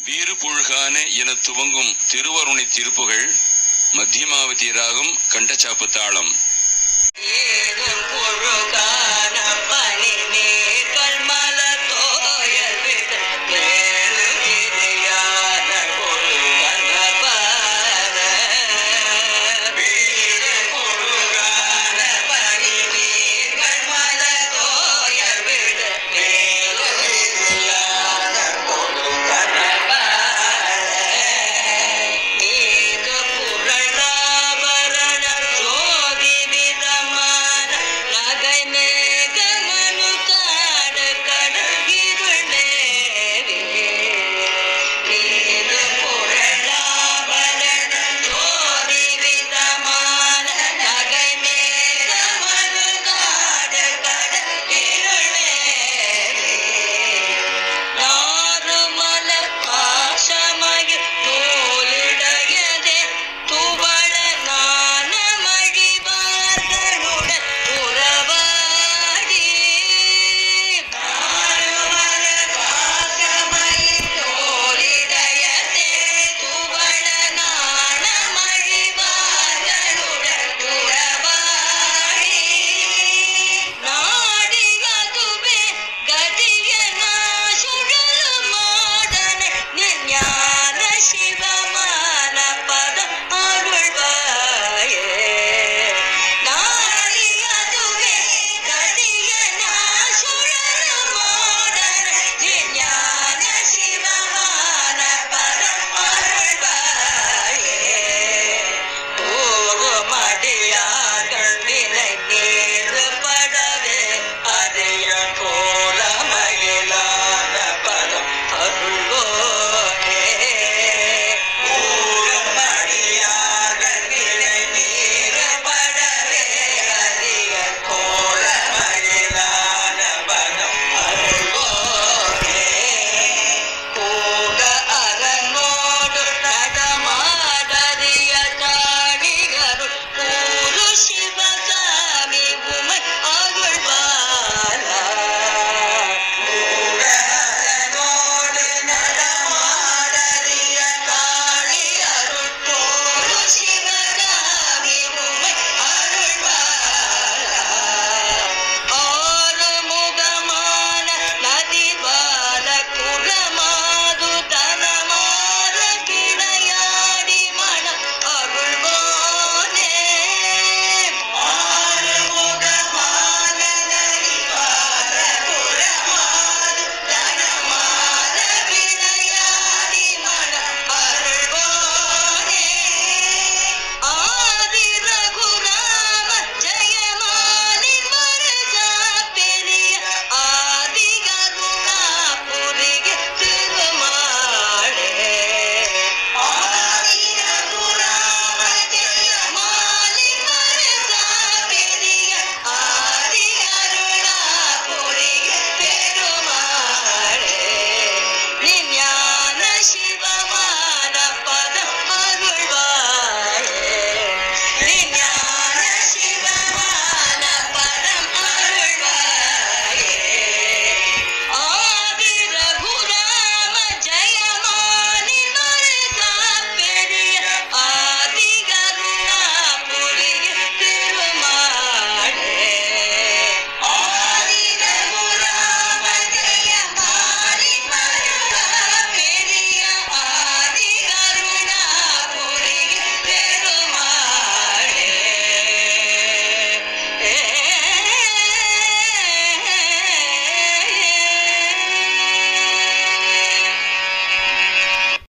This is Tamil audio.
வீறுபுழுகான என துவங்கும் திருவருணை திருப்புகள் மத்தியமாவதி ராகம் கண்டச்சாப்பு தாளம்